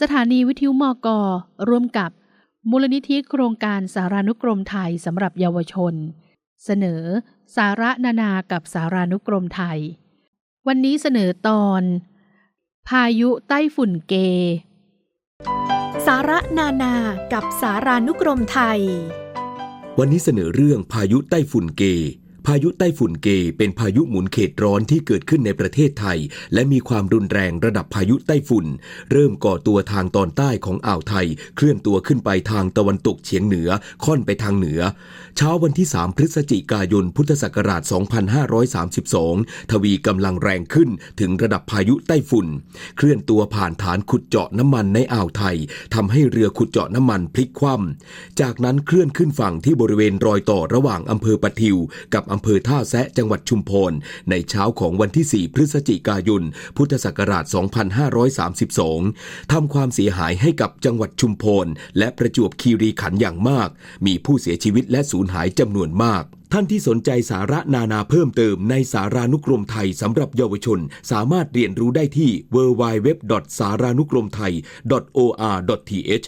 สถานีวิทยุมกร่วมกับมูลนิธิโครงการสารานุกรมไทยสำหรับเยาวชน เสนอ สาระนานากับสารานุกรมไทย วันนี้เสนอตอน พายุใต้ฝุ่นเก สาระนานากับสารานุกรมไทย วันนี้เสนอเรื่องพายุใต้ฝุ่นเก พายุใต้ฝุ่นเกเป็นพายุหมุนเขตร้อนที่เกิดขึ้นในประเทศไทย และมีความรุนแรงระดับพายุใต้ฝุ่น เริ่มก่อตัวทางตอนใต้ของอ่าวไทย เคลื่อนตัวขึ้นไปทางตะวันตกเฉียงเหนือค่อนไปทางเหนือ เช้าวันที่ 3 พฤศจิกายนพุทธศักราช 2532 ทวีกำลังแรงขึ้นถึงระดับพายุใต้ฝุ่น เคลื่อนตัวผ่านฐานขุดเจาะน้ำมันในอ่าวไทยทำให้เรือขุดเจาะน้ำมันพลิกคว่ำจากนั้นเคลื่อนขึ้นฝั่งที่บริเวณรอยต่อระหว่างอำเภอปะทิว กับออำเภอท่าแซะจังหวัดชุมพร ในเช้าของวันที่ 4 พฤศจิกายน พุทธศักราช 2532 ทำความเสียหายให้กับจังหวัดชุมพร และประจวบคีรีขันธ์อย่างมาก มีผู้เสียชีวิตและสูญหายจำนวนมากท่านที่สนใจสาระนานาเพิ่มเติมในสารานุกรมไทยสำหรับเยาวชน สามารถเรียนรู้ได้ที่ www. สารานุกรมไทย .or.th